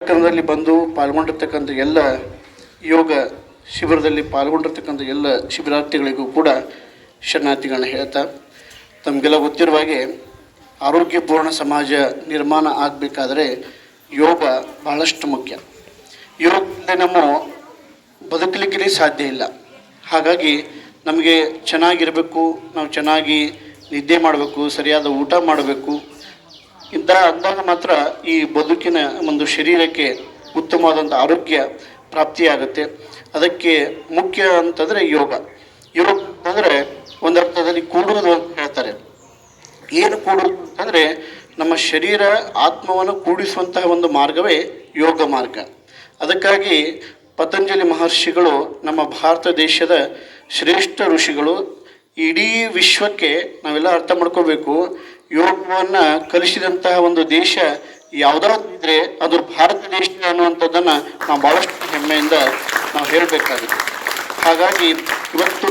ಕಾರ್ಯಕ್ರಮದಲ್ಲಿ ಬಂದು ಪಾಲ್ಗೊಂಡಿರ್ತಕ್ಕಂಥ ಎಲ್ಲ ಯೋಗ ಶಿಬಿರದಲ್ಲಿ ಪಾಲ್ಗೊಂಡಿರ್ತಕ್ಕಂಥ ಎಲ್ಲ ಶಿಬಿರಾರ್ಥಿಗಳಿಗೂ ಕೂಡ ಶರಣಾರ್ಥಿಗಳನ್ನ ಹೇಳ್ತಾ, ತಮಗೆಲ್ಲ ಗೊತ್ತಿರುವ ಹಾಗೆ ಆರೋಗ್ಯಪೂರ್ಣ ಸಮಾಜ ನಿರ್ಮಾಣ ಆಗಬೇಕಾದ್ರೆ ಯೋಗ ಬಹಳಷ್ಟು ಮುಖ್ಯ. ಯೋಗದಿಂದ ನಮ್ಮ ಬದುಕಲಿಕ್ಕೆ ಸಾಧ್ಯ ಇಲ್ಲ. ಹಾಗಾಗಿ ನಮಗೆ ಚೆನ್ನಾಗಿರಬೇಕು, ನಾವು ಚೆನ್ನಾಗಿ ನಿದ್ದೆ ಮಾಡಬೇಕು, ಸರಿಯಾದ ಊಟ ಮಾಡಬೇಕು ಇಂಥ ಅಂದಾಗ ಮಾತ್ರ ಈ ಬದುಕಿನ ಒಂದು ಶರೀರಕ್ಕೆ ಉತ್ತಮವಾದಂಥ ಆರೋಗ್ಯ ಪ್ರಾಪ್ತಿಯಾಗುತ್ತೆ. ಅದಕ್ಕೆ ಮುಖ್ಯ ಅಂತಂದರೆ ಯೋಗ. ಯೋಗ ಅಂತಂದರೆ ಒಂದರ್ಥದಲ್ಲಿ ಕೂಡುವುದು ಅಂತ ಹೇಳ್ತಾರೆ. ಏನು ಕೂಡುವುದು ಅಂತಂದರೆ ನಮ್ಮ ಶರೀರ ಆತ್ಮವನ್ನು ಕೂಡಿಸುವಂತಹ ಒಂದು ಮಾರ್ಗವೇ ಯೋಗ ಮಾರ್ಗ. ಅದಕ್ಕಾಗಿ ಪತಂಜಲಿ ಮಹರ್ಷಿಗಳು ನಮ್ಮ ಭಾರತ ದೇಶದ ಶ್ರೇಷ್ಠ ಋಷಿಗಳು ಇಡೀ ವಿಶ್ವಕ್ಕೆ ನಾವೆಲ್ಲ ಅರ್ಥ ಮಾಡ್ಕೋಬೇಕು. ಯೋಗವನ್ನು ಕಲಿಸಿದಂತಹ ಒಂದು ದೇಶ ಯಾವುದಾದ್ರು ಇದ್ದರೆ ಅದು ಭಾರತ ದೇಶ ಅನ್ನುವಂಥದ್ದನ್ನು ನಾವು ಭಾಳಷ್ಟು ಹೆಮ್ಮೆಯಿಂದ ನಾವು ಹೇಳಬೇಕಾಗುತ್ತೆ ಹಾಗಾಗಿ ಇವತ್ತು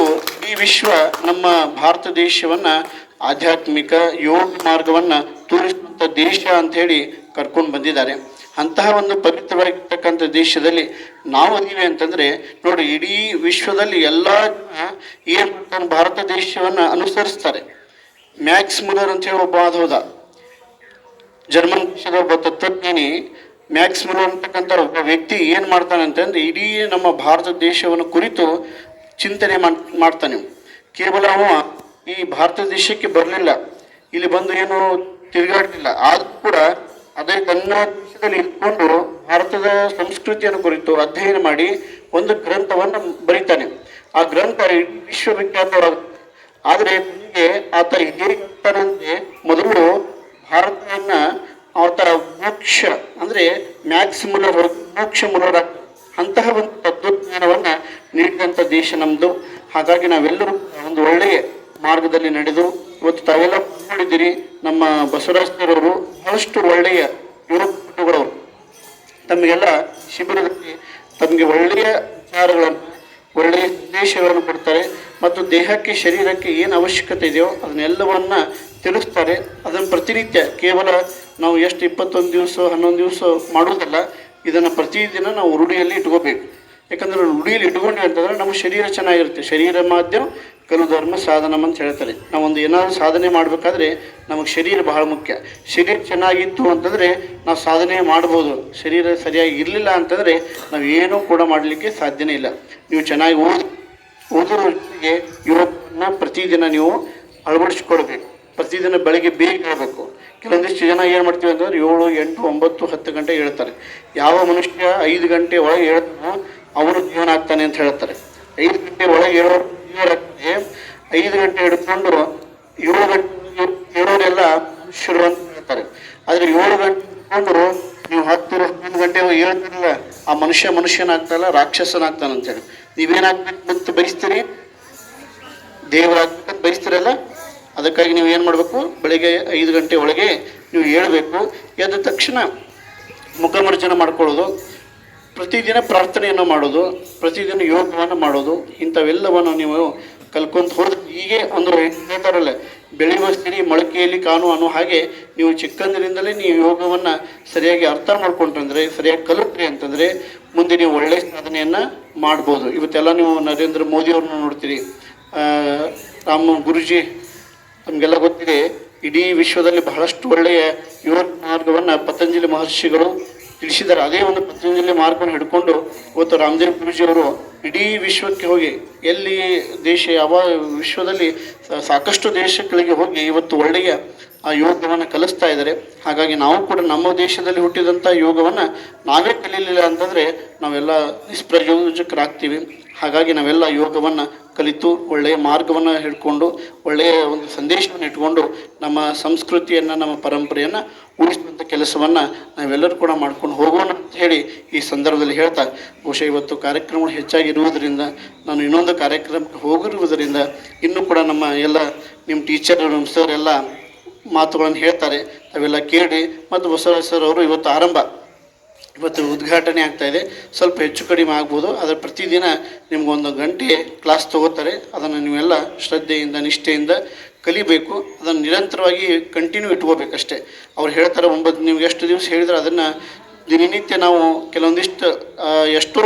ಈ ವಿಶ್ವ ನಮ್ಮ ಭಾರತ ದೇಶವನ್ನು ಆಧ್ಯಾತ್ಮಿಕ ಯೋಗ ಮಾರ್ಗವನ್ನು ತೋರಿಸುವಂಥ ದೇಶ ಅಂಥೇಳಿ ಕರ್ಕೊಂಡು ಬಂದಿದ್ದಾರೆ. ಅಂತಹ ಒಂದು ಪವಿತ್ರವಾಗಿರ್ತಕ್ಕಂಥ ದೇಶದಲ್ಲಿ ನಾವು ಅದೀವಿ ಅಂತಂದರೆ ನೋಡಿ ಇಡೀ ವಿಶ್ವದಲ್ಲಿ ಎಲ್ಲ ಜನ ಏನು ಭಾರತ ದೇಶವನ್ನು ಅನುಸರಿಸ್ತಾರೆ. ಮ್ಯಾಕ್ಸ್ ಮುಲರ್ ಅಂತ ಹೇಳಿ ಒಬ್ಬ ಆದ ಹೋದ? ಜರ್ಮನ್ ದೇಶದ ಒಬ್ಬ ತತ್ವಜ್ಞಾನಿ ಮ್ಯಾಕ್ಸ್ ಮುಲರ್ ಅಂತಕ್ಕಂಥ ಒಬ್ಬ ವ್ಯಕ್ತಿ ಏನು ಮಾಡ್ತಾನೆ ಅಂತಂದ್ರೆ ಇಡೀ ನಮ್ಮ ಭಾರತ ದೇಶವನ್ನು ಕುರಿತು ಚಿಂತನೆ ಮಾಡ್- ಮಾಡ್ತಾನೆ ಕೇವಲ ಅವ ಈ ಭಾರತ ದೇಶಕ್ಕೆ ಬರಲಿಲ್ಲ. ಇಲ್ಲಿ ಬಂದು ಏನು ತಿರುಗಾಡಲಿಲ್ಲ. ಆದರೂ ಕೂಡ ಅದೇ ತನ್ನ ದೇಶದಲ್ಲಿ ಇಟ್ಕೊಂಡು ಭಾರತದ ಸಂಸ್ಕೃತಿಯನ್ನು ಕುರಿತು ಅಧ್ಯಯನ ಮಾಡಿ ಒಂದು ಗ್ರಂಥವನ್ನು ಬರೀತಾನೆ. ಆ ಗ್ರಂಥ ವಿಶ್ವವಿಖ್ಯಾತವಾದ ಆದರೆ ನನಗೆ ಆತ ಹೇಗೆ ಮೊದಲು ಭಾರತವನ್ನ ಅವತರ ಮೋಕ್ಷ, ಅಂದರೆ ಮ್ಯಾಕ್ಸ್ ಮುಲರ್ ಮೋಕ್ಷ ಮುಲರ ಅಂತಹ ಒಂದು ತತ್ವಜ್ಞಾನವನ್ನು ನೀಡಿದಂಥ ದೇಶ ನಮ್ಮದು ಹಾಗಾಗಿ ನಾವೆಲ್ಲರೂ ಒಂದು ಒಳ್ಳೆಯ ಮಾರ್ಗದಲ್ಲಿ ನಡೆದು ಇವತ್ತು ತಾವೆಲ್ಲ ನೋಡಿದ್ದೀರಿ ನಮ್ಮ ಬಸವರಾಜ್ನವರು ಬಹಳಷ್ಟು ಒಳ್ಳೆಯ ಯುವಕರು ತಮಗೆಲ್ಲ ಶಿಬಿರದಲ್ಲಿ ತಮಗೆ ಒಳ್ಳೆಯ ವಿಚಾರಗಳನ್ನು ಒಳ್ಳೆಯ ಸಂದೇಶಗಳನ್ನು ಕೊಡ್ತಾರೆ ಮತ್ತು ದೇಹಕ್ಕೆ, ಶರೀರಕ್ಕೆ ಏನು ಅವಶ್ಯಕತೆ ಇದೆಯೋ ಅದನ್ನೆಲ್ಲವನ್ನು ತಿಳಿಸ್ತಾರೆ. ಅದನ್ನು ಪ್ರತಿನಿತ್ಯ ಕೇವಲ ನಾವು ಎಷ್ಟು ಇಪ್ಪತ್ತೊಂದು ದಿವಸ, ಹನ್ನೊಂದು ದಿವಸ ಮಾಡೋದಲ್ಲ ಇದನ್ನು ಪ್ರತಿದಿನ ನಾವು ರೂಢಿಯಲ್ಲಿ ಇಟ್ಕೋಬೇಕು. ಯಾಕಂದರೆ ರೂಢಿಯಲ್ಲಿ ಇಟ್ಕೊಂಡೆ ಅಂತಂದರೆ ನಮ್ಮ ಶರೀರ ಚೆನ್ನಾಗಿರುತ್ತೆ. ಶರೀರ ಮಾಧ್ಯಮ ಕಲು ಧರ್ಮ ಸಾಧನಂ ಅಂತ ಹೇಳ್ತಾರೆ. ನಾವೊಂದು ಏನಾದರೂ ಸಾಧನೆ ಮಾಡಬೇಕಾದ್ರೆ ನಮಗೆ ಶರೀರ ಬಹಳ ಮುಖ್ಯ. ಶರೀರ ಚೆನ್ನಾಗಿತ್ತು ಅಂತಂದರೆ ನಾವು ಸಾಧನೆ ಮಾಡ್ಬೋದು. ಶರೀರ ಸರಿಯಾಗಿ ಇರಲಿಲ್ಲ ಅಂತಂದರೆ ನಾವು ಏನೂ ಕೂಡ ಮಾಡಲಿಕ್ಕೆ ಸಾಧ್ಯನೇ ಇಲ್ಲ. ನೀವು ಚೆನ್ನಾಗಿ ಓದಿ ಓದಿರೋರಿಗೆ ಯೋಗವನ್ನು ಪ್ರತಿದಿನ ನೀವು ಅಳವಡಿಸ್ಕೊಳ್ಬೇಕು. ಪ್ರತಿದಿನ ಬೆಳಗ್ಗೆ ಬೇಗ ಹೇಳಬೇಕು ಕೆಲವೊಂದಿಷ್ಟು ಜನ ಏನು ಮಾಡ್ತೀವಿ ಅಂತಂದ್ರೆ ಏಳು, ಎಂಟು, ಒಂಬತ್ತು, ಹತ್ತು ಗಂಟೆ ಹೇಳ್ತಾರೆ ಯಾವ ಮನುಷ್ಯ ಐದು ಗಂಟೆ ಒಳಗೆ ಹೇಳ್ತಾನೋ ಅವನು ಜೀವನ ಆಗ್ತಾನೆ ಅಂತ ಹೇಳ್ತಾರೆ. ಐದು ಗಂಟೆ ಒಳಗೆ ಹೇಳೋ ಜೀವನಕ್ಕೆ ಐದು ಗಂಟೆ ಹಿಡ್ಕೊಂಡು ಏಳು ಗಂಟೆ ಹೇಳೋರೆಲ್ಲ ಶುರು ಅಂತ ಹೇಳ್ತಾರೆ ಆದರೆ ಏಳು ಗಂಟೆ ಹಿಡ್ಕೊಂಡು ನೀವು ಹತ್ತು ಹನ್ನೊಂದು ಗಂಟೆ ಹೇಳ್ತಾರಲ್ಲ, ಆ ಮನುಷ್ಯ ಮನುಷ್ಯನಾಗ್ತಲ್ಲ ರಾಕ್ಷಸನಾಗ್ತಾನೆ ಅಂತೇಳಿ ನೀವೇನಾಗ್ಬೇಕು ಅಂತ ಬಯಸ್ತೀರಿ? ದೇವರಾಗ್ಬೇಕಂತ ಬಯಸ್ತೀರಲ್ಲ? ಅದಕ್ಕಾಗಿ ನೀವು ಏನು ಮಾಡಬೇಕು? ಬೆಳಿಗ್ಗೆ ಐದು ಗಂಟೆ ಒಳಗೆ ನೀವು ಹೇಳ್ಬೇಕು. ಎದ್ದ ತಕ್ಷಣ ಮುಖಮರ್ಜನ ಮಾಡ್ಕೊಳ್ಳೋದು. ಪ್ರತಿದಿನ ಪ್ರಾರ್ಥನೆಯನ್ನು ಮಾಡೋದು, ಪ್ರತಿದಿನ ಯೋಗವನ್ನು ಮಾಡೋದು, ಇಂಥವೆಲ್ಲವನ್ನು ನೀವು ಕಲ್ಕೊಂತ ಹೋದ್ರೆ ಹೀಗೆ ಒಂದು ಹೇಳ್ತಾರಲ್ಲ ಬೆಳೆಯುವ ಸಿರಿ ಮೊಳಕೆಯಲ್ಲಿ ಕಾಣು ಅನ್ನೋ ಹಾಗೆ ನೀವು ಚಿಕ್ಕಂದಿನಿಂದಲೇ ನೀವು ಯೋಗವನ್ನು ಸರಿಯಾಗಿ ಅರ್ಥ ಮಾಡ್ಕೊಂಡ್ರೆ ಸರಿಯಾಗಿ ಕಲಿತ್ರಿ ಅಂತಂದರೆ ಮುಂದೆ ನೀವು ಒಳ್ಳೆಯ ಸಾಧನೆಯನ್ನು ಮಾಡ್ಬೋದು. ಇವತ್ತೆಲ್ಲ ನೀವು ನರೇಂದ್ರ ಮೋದಿಯವ್ರನ್ನ ನೋಡ್ತೀರಿ. ರಾಮ ಗುರುಜಿ, ನಮಗೆಲ್ಲ ಗೊತ್ತಿದೆ, ಇಡೀ ವಿಶ್ವದಲ್ಲಿ ಬಹಳಷ್ಟು ಒಳ್ಳೆಯ ಯೋಗ ಮಾರ್ಗವನ್ನು ಪತಂಜಲಿ ಮಹರ್ಷಿಗಳು ತಿಳಿಸಿದ್ದಾರೆ. ಅದೇ ಒಂದು ಪತಂಜಲಿ ಮಾರ್ಗವನ್ನು ಹಿಡ್ಕೊಂಡು ಇವತ್ತು ರಾಮದೇವ್ ಅವರು ಇಡೀ ವಿಶ್ವಕ್ಕೆ ಹೋಗಿ ಎಲ್ಲಿ ದೇಶ ಯಾವ ವಿಶ್ವದಲ್ಲಿ ಸಾಕಷ್ಟು ದೇಶಗಳಿಗೆ ಹೋಗಿ ಇವತ್ತು ಒಳ್ಳೆಯ ಆ ಯೋಗವನ್ನು ಕಲಿಸ್ತಾ ಇದ್ದಾರೆ. ಹಾಗಾಗಿ ನಾವು ಕೂಡ ನಮ್ಮ ದೇಶದಲ್ಲಿ ಹುಟ್ಟಿದಂಥ ಯೋಗವನ್ನು ನಾವೇ ಕಲೀಲಿಲ್ಲ ಅಂತಂದರೆ ನಾವೆಲ್ಲ ನಿಷ್ಪ್ರಯೋಜಕರಾಗ್ತೀವಿ. ಹಾಗಾಗಿ ನಾವೆಲ್ಲ ಯೋಗವನ್ನು ಕಲಿತು ಒಳ್ಳೆಯ ಮಾರ್ಗವನ್ನು ಹಿಡ್ಕೊಂಡು ಒಳ್ಳೆಯ ಒಂದು ಸಂದೇಶವನ್ನು ಇಟ್ಕೊಂಡು ನಮ್ಮ ಸಂಸ್ಕೃತಿಯನ್ನು, ನಮ್ಮ ಪರಂಪರೆಯನ್ನು ಉಳಿಸುವಂಥ ಕೆಲಸವನ್ನು ನಾವೆಲ್ಲರೂ ಕೂಡ ಮಾಡ್ಕೊಂಡು ಹೋಗೋಣ ಅಂತ ಹೇಳಿ ಈ ಸಂದರ್ಭದಲ್ಲಿ ಹೇಳ್ತಾ, ಬಹುಶಃ ಇವತ್ತು ಕಾರ್ಯಕ್ರಮಗಳು ಹೆಚ್ಚಾಗಿರುವುದರಿಂದ, ನಾನು ಇನ್ನೊಂದು ಕಾರ್ಯಕ್ರಮಕ್ಕೆ ಹೋಗಿರುವುದರಿಂದ ಇನ್ನೂ ಕೂಡ ನಮ್ಮ ಎಲ್ಲ ನಿಮ್ಮ ಟೀಚರ್ ನಮ್ಮ ಸರ್ ಎಲ್ಲ ಮಾತುಗಳನ್ನು ಹೇಳ್ತಾರೆ ಅವೆಲ್ಲ ಕೇಳಿ, ಮತ್ತು ಬಸವರಾಜ್ ಸರ್ ಅವರು ಇವತ್ತು ಆರಂಭ. ಇವತ್ತು ಉದ್ಘಾಟನೆ ಆಗ್ತಾ ಇದೆ. ಸ್ವಲ್ಪ ಹೆಚ್ಚು ಕಡಿಮೆ ಆಗ್ಬೋದು. ಆದರೆ ಪ್ರತಿದಿನ ನಿಮಗೊಂದು ಗಂಟೆ ಕ್ಲಾಸ್ ತಗೋತಾರೆ. ಅದನ್ನು ನೀವೆಲ್ಲ ಶ್ರದ್ಧೆಯಿಂದ, ನಿಷ್ಠೆಯಿಂದ ಕಲಿಬೇಕು. ಅದನ್ನು ನಿರಂತರವಾಗಿ ಕಂಟಿನ್ಯೂ ಇಟ್ಕೋಬೇಕಷ್ಟೇ. ಅವ್ರು ಹೇಳ್ತಾರೆ, ಒಂಬತ್ತು ನೀವು ಎಷ್ಟು ದಿವಸ ಹೇಳಿದ್ರೆ ಅದನ್ನು ದಿನನಿತ್ಯ ನಾವು ಕೆಲವೊಂದಿಷ್ಟು ಎಷ್ಟೋ